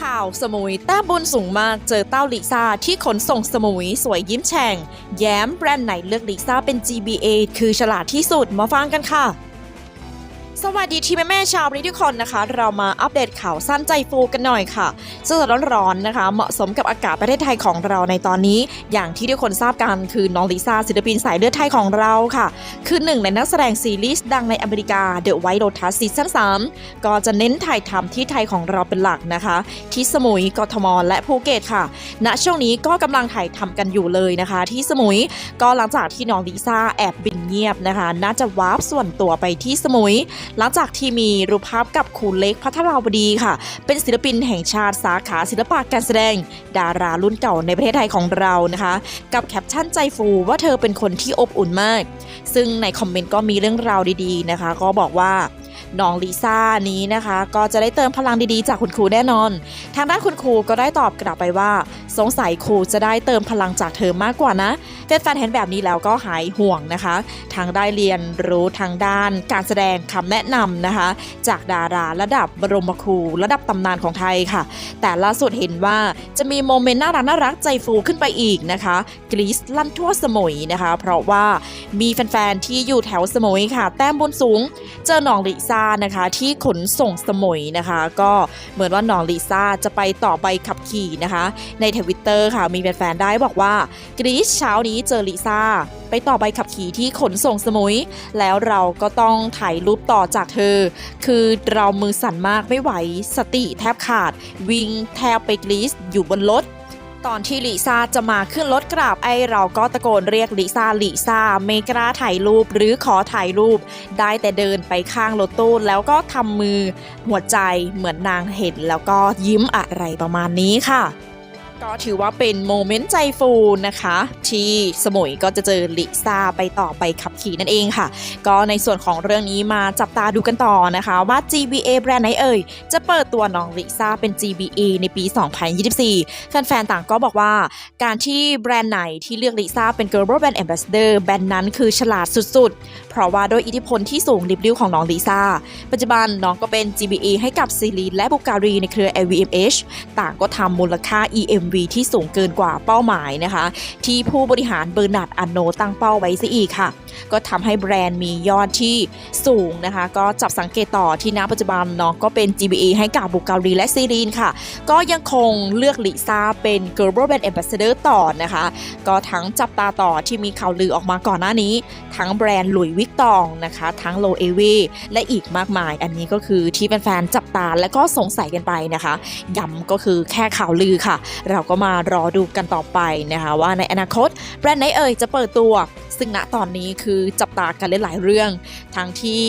ข่าวสมุยแต้มบุญสูงมากเจอเต้าลิซ่าที่ขนส่งสมุยสวยยิ้มแฉ่ง แย้มแบรนด์ไหนเลือกลิซ่าเป็น GBA คือฉลาดที่สุดมาฟังกันค่ะ สวัสดีทีมแม่ชาวบริทุกคนนะคะ เรามาอัปเดตข่าวสั้นใจฟูกันหน่อยค่ะสดร้อนๆนะคะ เหมาะสมกับอากาศประเทศไทยของเราในตอนนี้ อย่างที่ทุกคนทราบกันคือน้องลิซ่าศิลปินสายเลือดไทยของเราค่ะ คือหนึ่งในนักแสดงซีรีส์ดังในอเมริกา The White Lotus ซีซั่น3ก็จะเน้นถ่ายทำที่ไทยของเราเป็นหลักนะคะ ที่สมุยกทมและภูเก็ตค่ะ ณช่วงนี้ก็กำลังถ่ายทำกันอยู่เลยนะคะ ที่สมุยก็หลังจากที่น้องลิซ่าแอบบินเงียบนะคะ น่าจะวาร์ปส่วนตัวไปที่สมุยหลังจากที่มีรูปภาพกับคุณเล็กพัทราวดีค่ะ เป็นศิลปินแห่งชาติสาขาศิลปะการแสดง ดารารุ่นเก่าในประเทศไทยของเรานะคะ กับแคปชั่นใจฟูว่าเธอเป็นคนที่อบอุ่นมาก ซึ่งในคอมเมนต์ก็มีเรื่องราวดีๆนะคะ ก็บอกว่า น้องลิซ่านี้นะคะ ก็จะได้เติมพลังดีๆ จากคุณครูแน่นอน ทางด้านคุณครูก็ได้ตอบกลับไปว่า สงสัยครูจะได้เติมพลังจากเธอมากกว่านะแฟนๆเห็นแบบนี้แล้วก็หายห่วงนะคะ ทางได้เรียนรู้ทางด้านการแสดงคำแนะนำนะคะ จากดาราระดับบรมครูระดับตำนานของไทยค่ะ แต่ล่าสุดเห็นว่าจะมีโมเมนต์น่ารักน่ารักใจฟูขึ้นไปอีกนะคะกรีซลั่นทั่วสมุยนะคะ เพราะว่ามีแฟนๆที่อยู่แถวสมุยค่ะ แต้มบุญสูง เจอหนองลิซ่านะคะที่ขนส่งสมุยนะคะ ก็เหมือนว่าน้องลิซ่าจะไปต่อใบขับขี่นะคะ ในทวิตเตอร์ค่ะมีแฟนๆได้บอกว่ากรีซเช้านี้เจอลิซ่าไปต่อใบขับขี่ที่ขนส่งสมุย แล้วเราก็ต้องถ่ายรูปต่อจากเธอ คือเรามือสั่นมากไม่ไหวสติแทบขาด วิ่งแทบไปกรีซอยู่บนรถ ตอนที่ลิซ่าจะมาขึ้นรถกราบไอเราก็ตะโกนเรียกลิซ่าลิซ่าไม่กล้าถ่ายรูปหรือขอถ่ายรูป ได้แต่เดินไปข้างรถตู้แล้วก็ทำมือหัวใจเหมือนนางเห็นแล้วก็ยิ้มอะไรประมาณนี้ค่ะ ก็ถือว่าเป็นโมเมนต์ใจฟูนะคะ ที่สมุยก็จะเจอลิซ่าไปต่อไปขับขี่นั่นเองค่ะ ก็ในส่วนของเรื่องนี้มาจับตาดูกันต่อนะคะว่า GBA แบรนด์ไหนเอ่ย จะเปิดตัวน้องลิซ่าเป็น GBA ในปี 2024 แฟนๆต่างก็บอกว่า การที่แบรนด์ไหนที่เลือกลิซ่าเป็น Global Brand Ambassador แบรนด์นั้นคือฉลาดสุดๆ เพราะว่าด้วยอิทธิพลที่สูงลิบลิ้วของน้องลิซ่าปัจจุบันน้องก็เป็น GBA ให้กับซีรีส์และบุการีในเครือ LVMH ต่างก็ทำมูลค่า EM EMV ที่สูงเกินกว่าเป้าหมายนะคะ ที่ผู้บริหารเบอร์นาร์ดอันโนตั้งเป้าไว้ซะอีกค่ะ ก็ทำให้แบรนด์มียอดที่สูงนะคะ ก็จับสังเกตต่อที่ณปัจจุบันเน้องก็เป็น GBA ให้กับบุกเการีและซีรีนค่ะ ก็ยังคงเลือกลิซ่าเป็น Global Brand Ambassador ต่อนะคะ ก็ทั้งจับตาต่อที่มีข่าวลือออกมาก่อนหน้านี้ ทั้งแบรนด์หลุยวิกตองนะคะ ทั้งโลเอเวและอีกมากมาย อันนี้ก็คือที่แฟนๆจับตาและก็สงสัยกันไปนะคะย้ำก็คือแค่ข่าวลือค่ะ เราก็มารอดูกันต่อไปนะคะว่าในอนาคตแบรนด์ไหนเอ่ยจะเปิดตัว ซึ่งณตอนนี้คือจับตากันหลายๆเรื่อง ทั้งที่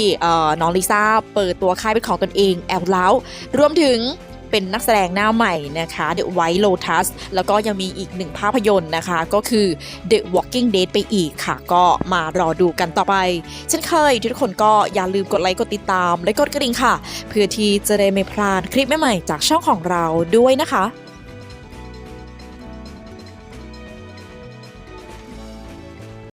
น้องลิซ่าเปิดตัวค่ายเป็นของตนเองแอลแล้วรวมถึงเป็นนักแสดงหน้าใหม่นะคะ The White Lotus แล้วก็ยังมีอีกหนึ่งภาพยนตร์นะคะ ก็คือ The Walking Dead ไปอีกค่ะ ก็มารอดูกันต่อไป เช่นเคย ทุกคนก็อย่าลืมกดไลค์กดติดตาม และกดกระดิ่งค่ะ เพื่อที่จะได้ไม่พลาดคลิปใหม่ๆจากช่องของเราด้วยนะคะ